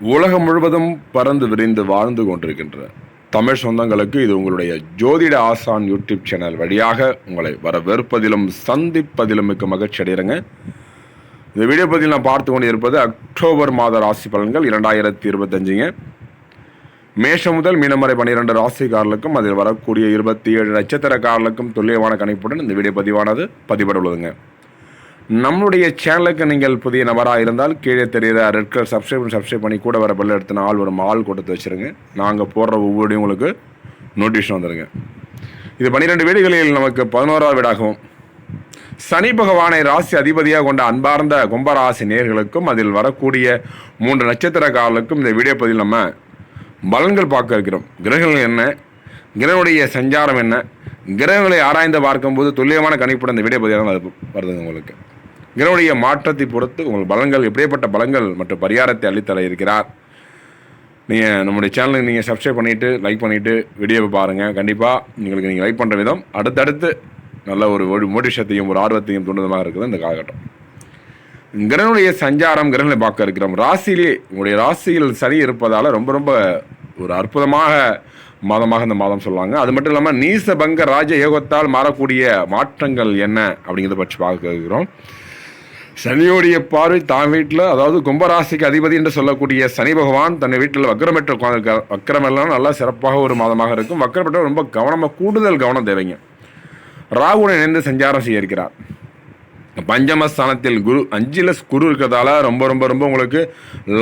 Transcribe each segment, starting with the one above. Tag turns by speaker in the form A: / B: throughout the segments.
A: உலகம் முழுவதும் பறந்து விரிந்து வாழ்ந்து கொண்டிருக்கின்ற தமிழ் சொந்தங்களுக்கு இது உங்களுடைய ஜோதிட ஆசான் யூடியூப் சேனல் வழியாக உங்களை வரவேற்பதிலும் சந்திப்பதிலும் மிக்க மகிழ்ச்சி அடைகிறேங்க. இந்த வீடியோ பதில் நான் பார்த்து கொண்டு இருப்பது அக்டோபர் மாத ராசி பலன்கள் இரண்டாயிரத்தி இருபத்தஞ்சுங்க. மேஷம் முதல் மீனமரை பன்னிரெண்டு ராசிக்காரர்களுக்கும் அதில் வரக்கூடிய இருபத்தி ஏழு நட்சத்திரக்காரர்களுக்கும் துல்லியமான கணிப்புடன் இந்த வீடியோ பதிவானது பதிவிட உள்ளதுங்க நம்மளுடைய சேனலுக்கு நீங்கள் புதிய நபராக இருந்தால் கீழே தெரியுற ரெட் கலர் சப்ஸ்கிரைப் சப்ஸ்கிரைப் பண்ணி கூட வர பல்ல எடுத்து ஆள் ஒரு ஆள் கொடுத்து வச்சுருங்க. நாங்கள் போடுற ஒவ்வொரு உங்களுக்கு நோட்டிஃபிகேஷன் வந்துடுங்க இது பன்னிரெண்டு வீடுகளில் நமக்கு பதினோராவது வீடாகவும் சனி பகவானை ராசி அதிபதியாக கொண்ட அன்பார்ந்த கும்பராசி நேர்களுக்கும் அதில் வரக்கூடிய மூன்று நட்சத்திரக்காரர்களுக்கும் இந்த வீடியோ பதிவில் நம்ம பலன்கள் பார்க்க இருக்கிறோம். கிரகங்கள் என்ன? கிரகனுடைய சஞ்சாரம் என்ன? கிரகங்களை ஆராய்ந்து பார்க்கும்போது துல்லியமான கணிப்புடன் இந்த வீடியோ பதிலாக வருது- வருதுங்க உங்களுக்கு. கிரகனுடைய மாற்றத்தை பொறுத்து உங்கள் பலங்கள் எப்படியேப்பட்ட பலங்கள் மற்றும் பரிகாரத்தை அளித்தர இருக்கிறார். நீங்கள் நம்முடைய சேனலுக்கு நீங்கள் சப்ஸ்கிரைப் பண்ணிவிட்டு லைக் பண்ணிவிட்டு வீடியோவை பாருங்கள் கண்டிப்பாக உங்களுக்கு நீங்கள் லைக் பண்ணுற விதம் அடுத்தடுத்து நல்ல ஒரு ஒரு மோட்டிவேஷத்தையும் ஒரு ஆர்வத்தையும் தூண்டுதமாக இருக்குது இந்த காலகட்டம். கிரகனுடைய சஞ்சாரம் கிரகங்களை பார்க்க இருக்கிறோம். ராசியிலே உங்களுடைய ராசியில் சரி இருப்பதால் ரொம்ப ரொம்ப ஒரு அற்புதமாக மாதமாக இந்த மாதம் சொல்லுவாங்க. அது மட்டும் இல்லாமல் நீச பங்க ராஜ யோகத்தால் மாறக்கூடிய மாற்றங்கள் என்ன அப்படிங்கிறத பற்றி பார்க்க இருக்கிறோம். சனியோடைய பார்வை தான் வீட்டில் அதாவது கும்பராசிக்கு அதிபதி என்று சொல்லக்கூடிய சனி பகவான் தன்னை வீட்டில் வக்கரமற்ற உட்காந்துருக்கார் வக்கரமெல்லாம் நல்லா சிறப்பாக ஒரு மாதமாக இருக்கும். வக்கரப்பட்ட ரொம்ப கவனமாக கூடுதல் கவனம் தேவைங்க. ராகுடன் இணைந்து சஞ்சாரம் செய்ய இருக்கிறார். பஞ்சமஸ்தானத்தில் குரு அஞ்சில் குரு இருக்கிறதால ரொம்ப ரொம்ப ரொம்ப உங்களுக்கு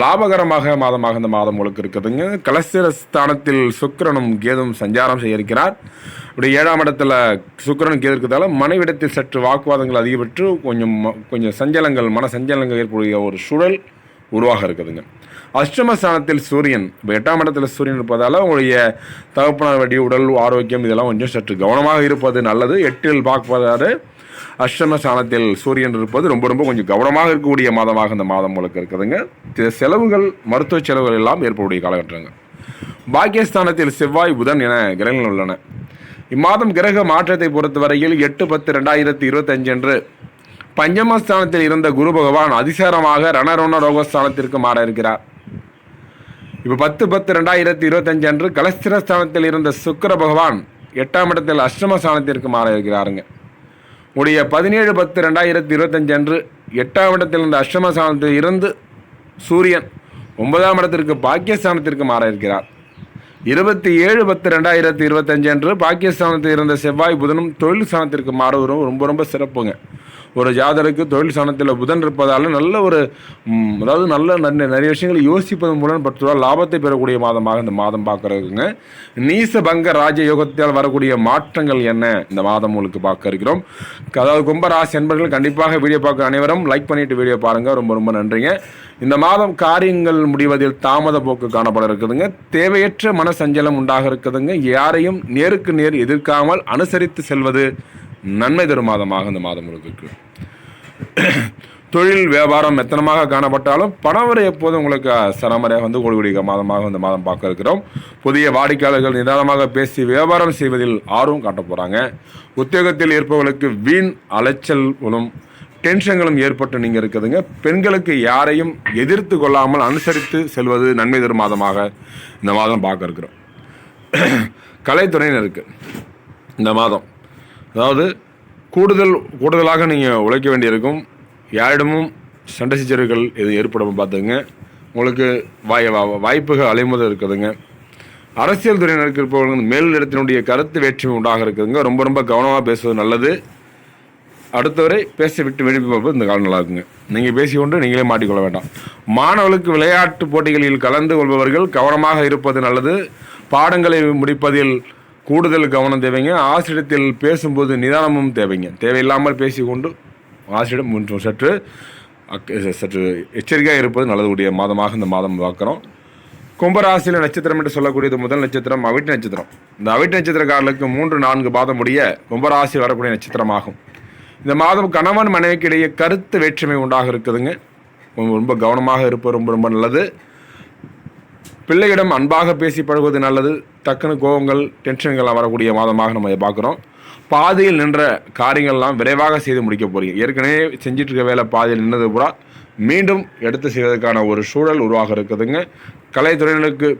A: லாபகரமாக மாதமாக இந்த மாதம் உங்களுக்கு இருக்குதுங்க. கலசிர ஸ்தானத்தில் கேதும் சஞ்சாரம் செய்ய இருக்கிறார் இப்படி ஏழாம் இடத்துல சுக்கிரனும் கேது இருக்கிறதால மனைவிடத்தில் சற்று வாக்குவாதங்கள் அதிகப்பட்டு கொஞ்சம் கொஞ்சம் சஞ்சலங்கள் மன சஞ்சலங்கள் ஏற்படுகிற ஒரு சூழல் உருவாக இருக்குதுங்க. அஷ்டமஸ்தானத்தில் சூரியன் இப்போ எட்டாம் இடத்துல சூரியன் இருப்பதால் உங்களுடைய தகப்பனார் வடி உடல் ஆரோக்கியம் இதெல்லாம் கொஞ்சம் சற்று கவனமாக இருப்பது நல்லது. எட்டில் பார்ப்பதாரு அஷ்டம ஸ்தானத்தில் சூரியன் இருப்பது ரொம்ப ரொம்ப கொஞ்சம் கவனமாக இருக்கக்கூடிய மாதமாக இந்த மாதம் உங்களுக்கு இருக்குதுங்க. செலவுகள் மருத்துவ செலவுகள் எல்லாம் ஏற்படக்கூடிய காலகட்டங்கள் பாக்கியஸ்தானத்தில் செவ்வாய் புதன் என கிரகங்கள் உள்ளன. இம்மாதம் கிரக மாற்றத்தை பொறுத்தவரையில் எட்டு பத்து ரெண்டாயிரத்தி இருபத்தஞ்சு அன்று பஞ்சமஸ்தானத்தில் இருந்த குரு பகவான் அதிசாரமாக ரணரோண ரோகஸ்தானத்திற்கு மாற இருக்கிறார். இப்போ பத்து பத்து ரெண்டாயிரத்தி இருபத்தஞ்சு அன்று கலஸ்திரஸ்தானத்தில் இருந்த சுக்கிர பகவான் எட்டாம் இடத்தில் அஷ்டமஸ்தானத்திற்கு மாற இருக்கிறாருங்க. உடைய பதினேழு பத்து ரெண்டாயிரத்தி இருபத்தஞ்சு அன்று எட்டாம் இடத்தில் இருந்த அஷ்டம ஸ்தானத்தில் இருந்து சூரியன் ஒன்பதாம் இடத்திற்கு பாக்கியஸ்தானத்திற்கு மாற இருக்கிறார். இருபத்தி ஏழு பத்து ரெண்டாயிரத்தி இருபத்தஞ்சு அன்று பாகிஸ்தானத்தில் இருந்த செவ்வாய் புதனும் தொழில் ஸ்தானத்திற்கு மாறுவதும் ரொம்ப ரொம்ப சிறப்புங்க. ஒரு ஜாதருக்கு தொழில் சாணத்தில் புதன் இருப்பதால் நல்ல ஒரு அதாவது நல்ல நிறைய நிறைய விஷயங்களை யோசிப்பதன் மூலம் பற்றுவா லாபத்தை பெறக்கூடிய மாதமாக இந்த மாதம் பார்க்கறதுங்க நீச பங்க ராஜ யோகத்தால் வரக்கூடிய மாற்றங்கள் என்ன? இந்த மாதம் உங்களுக்கு பார்க்க இருக்கிறோம். அதாவது கும்பராசி என்பர்கள் கண்டிப்பாக வீடியோ பார்க்க அனைவரும் லைக் பண்ணிட்டு வீடியோ பாருங்கள் ரொம்ப ரொம்ப நன்றிங்க. இந்த மாதம் காரியங்கள் முடிவதில் தாமத போக்கு காணப்பட இருக்குதுங்க. தேவையற்ற மன சஞ்சலம் உண்டாக இருக்குதுங்க. யாரையும் நேருக்கு நேர் எதிர்க்காமல் அனுசரித்து செல்வது நன்மை தரும் மாதமாக இந்த மாதம் உங்களுக்கு தொழில் வியாபாரம் மெத்தனமாக காணப்பட்டாலும் பணவரை எப்போதும் உங்களுக்கு சரமரையாக வந்து கூடிய மாதமாக இந்த மாதம் பார்க்க இருக்கிறோம். புதிய வாடிக்கையாளர்கள் நிதானமாக பேசி வியாபாரம் செய்வதில் ஆர்வம் காட்ட போகிறாங்க உத்தியோகத்தில் இருப்பவர்களுக்கு வீண் அலைச்சல்களும் டென்ஷன்களும் ஏற்பட்டு நீங்கள் இருக்குதுங்க பெண்களுக்கு யாரையும் எதிர்த்து கொள்ளாமல் அனுசரித்து செல்வது நன்மை தரும் மாதமாக இந்த மாதம் பார்க்க இருக்கிறோம். கலைத்துறையினருக்கு இந்த மாதம் அதாவது கூடுதல் கூடுதலாக நீங்கள் உழைக்க வேண்டியிருக்கும். யாரிடமும் சண்டை சச்சரவுகள் எதுவும் ஏற்படாமல் பார்த்துங்க உங்களுக்கு வாய் வாய்ப்புகள் அலைமுதல் இருக்குதுங்க. அரசியல் துறையினருக்கு இருப்பவர்கள் மேலிடத்தினுடைய கருத்து வேற்றுமை உண்டாக இருக்குதுங்க. ரொம்ப ரொம்ப கவனமாக பேசுவது நல்லது. அடுத்தவரை பேச விட்டு வெளியே இந்த காலம் நல்லா இருக்குங்க. நீங்கள் பேசிக்கொண்டு நீங்களே மாட்டிக்கொள்ள வேண்டாம். மாணவர்களுக்கு விளையாட்டு போட்டிகளில் கலந்து கொள்பவர்கள் கவனமாக இருப்பது நல்லது. பாடங்களை முடிப்பதில் கூடுதல் கவனம் தேவைங்க. ஆசிரியத்தில் பேசும்போது நிதானமும் தேவைங்க. தேவையில்லாமல் பேசிக்கொண்டு ஆசிரியிடம் கொஞ்சம் சற்று சற்று எச்சரிக்கையாக இருப்பது நல்லதுடைய மாதமாக இந்த மாதம் பார்க்குறோம். கும்பராசியில் நட்சத்திரம் என்று சொல்லக்கூடியது முதல் நட்சத்திரம் அவிட்டு நட்சத்திரம். இந்த அவிட்டு நட்சத்திரக்காரர்களுக்கு மூன்று நான்கு மாதம் முடிய கும்பராசி வரக்கூடிய நட்சத்திரமாகும். இந்த மாதம் கணவன் மனைவிக்கு இடையே கருத்து வேற்றுமை உண்டாக இருக்குதுங்க. ரொம்ப கவனமாக இருப்பது ரொம்ப ரொம்ப நல்லது. பிள்ளையிடம் அன்பாக பேசி பழகுவது நல்லது. டக்குனு கோபங்கள் டென்ஷன்கள்லாம் வரக்கூடிய மாதமாக நம்ம பார்க்குறோம். பாதியில் நின்ற காரியங்கள்லாம் விரைவாக செய்து முடிக்க போகிறீங்க ஏற்கனவே செஞ்சிட்டு இருக்க வேலை பாதியில் நின்றது பூரா மீண்டும் எடுத்து செய்வதற்கான ஒரு சூழல் உருவாக இருக்குதுங்க. கலைத்துறையினருக்கு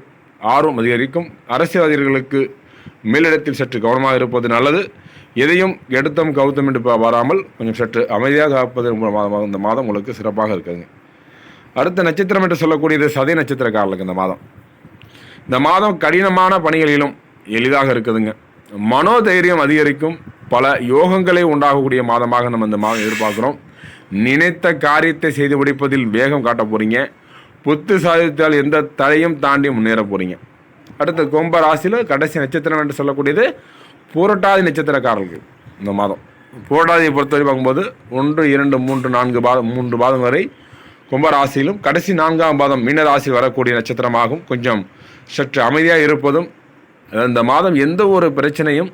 A: ஆர்வம் அதிகரிக்கும். அரசியல்வாதிகளுக்கு மேலிடத்தில் சற்று கவனமாக இருப்பது நல்லது. எதையும் எடுத்தம் கவுத்தம் என்று வராமல் கொஞ்சம் சற்று அமைதியாக காப்பது மூலமாக இந்த மாதம் உங்களுக்கு சிறப்பாக இருக்குதுங்க. அடுத்த நட்சத்திரம் என்று சொல்லக்கூடியது சதி நட்சத்திரக்காரர்களுக்கு இந்த மாதம். இந்த மாதம் கடினமான பணிகளிலும் எளிதாக இருக்குதுங்க. மனோதைரியம் அதிகரிக்கும். பல யோகங்களை உண்டாகக்கூடிய மாதமாக நம்ம இந்த மாதம் எதிர்பார்க்குறோம். நினைத்த காரியத்தை செய்து முடிப்பதில் வேகம் காட்ட போகிறீங்க புத்து சாதித்தால் எந்த தடையும் தாண்டி முன்னேற போகிறீங்க அடுத்து கும்ப ராசியில் கடைசி நட்சத்திரம் என்று சொல்லக்கூடியது புரட்டாதி நட்சத்திரக்காரர்கள் இந்த மாதம். புரட்டாதியை பொறுத்தவரை பார்க்கும்போது ஒன்று இரண்டு மூன்று நான்கு பாதம் மூன்று பாதம் வரை கும்பராசியிலும் கடைசி நான்காம் பாதம் மீனராசி வரக்கூடிய நட்சத்திரமாகும் கொஞ்சம் சற்று அமைதியாக இருப்பதும் இந்த மாதம் எந்த ஒரு பிரச்சனையும்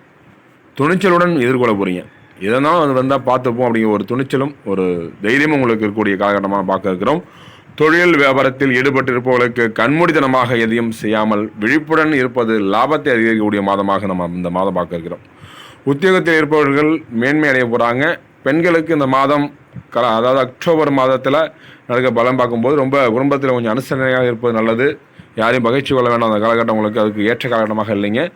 A: துணிச்சலுடன் எதிர்கொள்ள போகிறீங்க இதனால் அது வந்தால் பார்த்துப்போம் அப்படிங்கிற ஒரு துணிச்சலும் ஒரு தைரியமும் உங்களுக்கு இருக்கக்கூடிய காலகட்டமாக பார்க்க இருக்கிறோம். தொழில் வியாபாரத்தில் ஈடுபட்டிருப்பவர்களுக்கு கண்மூடித்தனமாக எதையும் செய்யாமல் விழிப்புடன் இருப்பது லாபத்தை அதிகரிக்கக்கூடிய மாதமாக நம்ம இந்த மாதம் பார்க்க இருக்கிறோம். உத்தியோகத்தில் இருப்பவர்கள் மேன்மை அடைய போகிறாங்க பெண்களுக்கு இந்த மாதம் கலா அதாவது அக்டோபர் மாதத்தில் நடக்க பலம் பார்க்கும்போது ரொம்ப குடும்பத்தில் கொஞ்சம் அனுசரணையாக இருப்பது நல்லது. யாரையும் பகிர்ச்சி கொள்ள வேண்டாம். அந்த காலகட்டம் உங்களுக்கு அதுக்கு ஏற்ற காலகட்டமாக இல்லைங்க.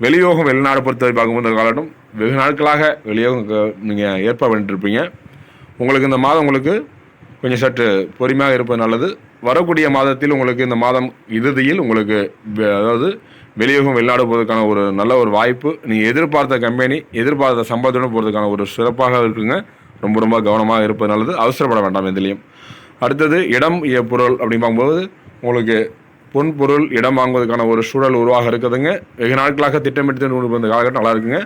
A: வெளியோகம் வெளிநாடு பொறுத்தவரை பார்க்கும்போது இந்த காலகட்டம் வெகு நாட்களாக வெளியோகம் நீங்கள் ஏற்பாடு பண்ணிட்டு உங்களுக்கு இந்த மாதம் உங்களுக்கு கொஞ்சம் சற்று பொறுமையாக இருப்பது நல்லது. வரக்கூடிய மாதத்தில் உங்களுக்கு இந்த மாதம் இறுதியில் உங்களுக்கு வெ- அதாவது வெளியோகம் வெளிநாடு போகிறதுக்கான ஒரு நல்ல ஒரு வாய்ப்பு. நீங்கள் எதிர்பார்த்த கம்பெனி எதிர்பார்த்த சம்பளத்துடன் போகிறதுக்கான ஒரு சிறப்பாக இருக்குங்க. ரொம்ப ரொம்ப கவனமாக இருப்பது நல்லது அவசரப்பட வேண்டாம் எதுலேயும் அடுத்தது இடம் இய பொருள் அப்படின்னு பார்க்கும்போது உங்களுக்கு பொன் பொருள் இடம் வாங்குவதற்கான ஒரு சூழல் உருவாக இருக்குதுங்க. வெகு நாட்களாக திட்டமிட்டு வந்த காலகட்டம் நல்லா இருக்குங்க.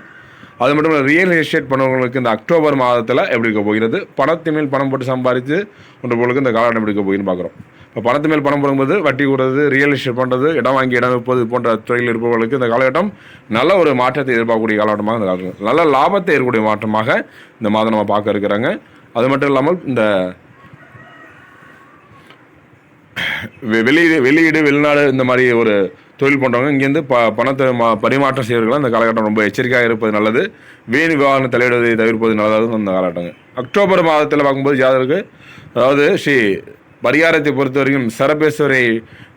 A: அது மட்டும் இல்லை ரியல் எஸ்டேட் பண்ணவங்களுக்கு இந்த அக்டோபர் மாதத்தில் எப்படி இருக்க போகிறது? பணத்தின் மேல் பணம் போட்டு சம்பாதிச்சு ஒன்று பொருளுக்கு இந்த காலகட்டம் எப்படி இருக்க போகிறேன்னு பார்க்குறோம். இப்போ பணத்து மேல் பணம் போடும்போது வட்டி கூடுறது ரியல் எஸ்டேட் பண்ணுறது இடம் வாங்கி இடம் விற்பது போன்ற துறையில் இருப்பவர்களுக்கு இந்த காலகட்டம் நல்ல ஒரு மாற்றத்தை எதிர்பார்க்கக்கூடிய காலகட்டமாக இந்த காலகட்டம் நல்ல லாபத்தை ஏற்கக்கூடிய மாற்றமாக இந்த மாதம் நம்ம பார்க்க இருக்கிறாங்க. அது மட்டும் இல்லாமல் இந்த வெ- வெளியீடு வெளியீடு வெளிநாடு இந்த மாதிரி ஒரு தொழில் பண்ணுறவங்க இங்கேருந்து ப பணத்தை மா பரிமாற்றம் செய்வர்கள் இந்த காலகட்டம் ரொம்ப எச்சரிக்கையாக இருப்பது நல்லது. வீண் விவாதம் தலையிடுவதை தவிர்ப்பது நல்லதாக அந்த காலகட்டங்க. அக்டோபர் மாதத்தில் பார்க்கும்போது ஜாதகருக்கு அதாவது ஸ்ரீ பரிகாரத்தை பொறுத்த வரைக்கும் சரபேஸ்வரை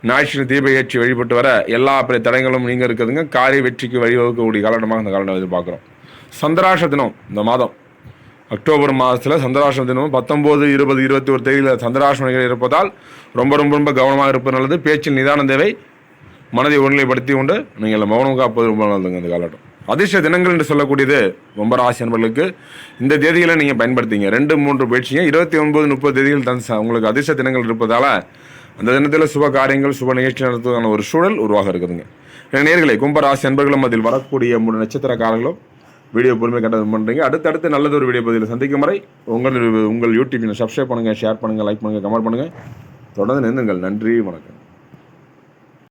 A: ஞாயிற்று தீப ஏற்றி வழிபட்டு வர எல்லா பெரிய தடங்களும் நீங்கள் இருக்குதுங்க. காரிய வெற்றிக்கு வழிவகுக்கக்கூடிய காலகட்டமாக இந்த காலகட்டம் எதிர்பார்க்குறோம். சந்திராஷ தினம் இந்த மாதம். அக்டோபர் மாதத்தில் சந்திராஷ்டம தினமும் பத்தொம்போது இருபது இருபத்தி ஒரு தேதியில் சந்திராஷ்டமிகள் இருப்பதால் ரொம்ப ரொம்ப ரொம்ப கவனமாக இருப்பது நல்லது. பேச்சில் நிதான தேவை. மனதை ஒருநிலைப்படுத்தி கொண்டு நீங்கள் மௌனம் காப்பது ரொம்ப நல்லதுங்க இந்த காலகட்டம். அதிர்ஷ்ட தினங்கள் என்று சொல்லக்கூடியது ரொம்ப ராசி நண்பர்களுக்கு இந்த தேதிகளை நீங்கள் பயன்படுத்திங்க. ரெண்டு மூன்று பயிற்சிங்க. இருபத்தி ஒன்பது முப்பது தேதிகள் தான் உங்களுக்கு அதிர்ஷ்ட தினங்கள் இருப்பதால் அந்த தினத்தில் சுப காரியங்கள் சுப நிகழ்ச்சி நடத்துவதற்கான ஒரு சூழல் உருவாக இருக்குதுங்க. என் நேர்களை கும்பராசி நண்பர்களும் அதில் வரக்கூடிய மூணு காலங்களும் வீடியோ பொறுமை கண்டது பண்ணுறீங்க அடுத்தடுத்து நல்லது ஒரு வீடியோ பதிவில் சந்திக்கும் வரை உங்கள் உங்கள் யூடியூப்பில் சப்ஸ்கிரைப் பண்ணுங்கள் ஷேர் பண்ணுங்கள் லைக் பண்ணுங்கள் கமெண்ட் பண்ணுங்கள் தொடர்ந்து நின்றுங்கள் நன்றி வணக்கம்.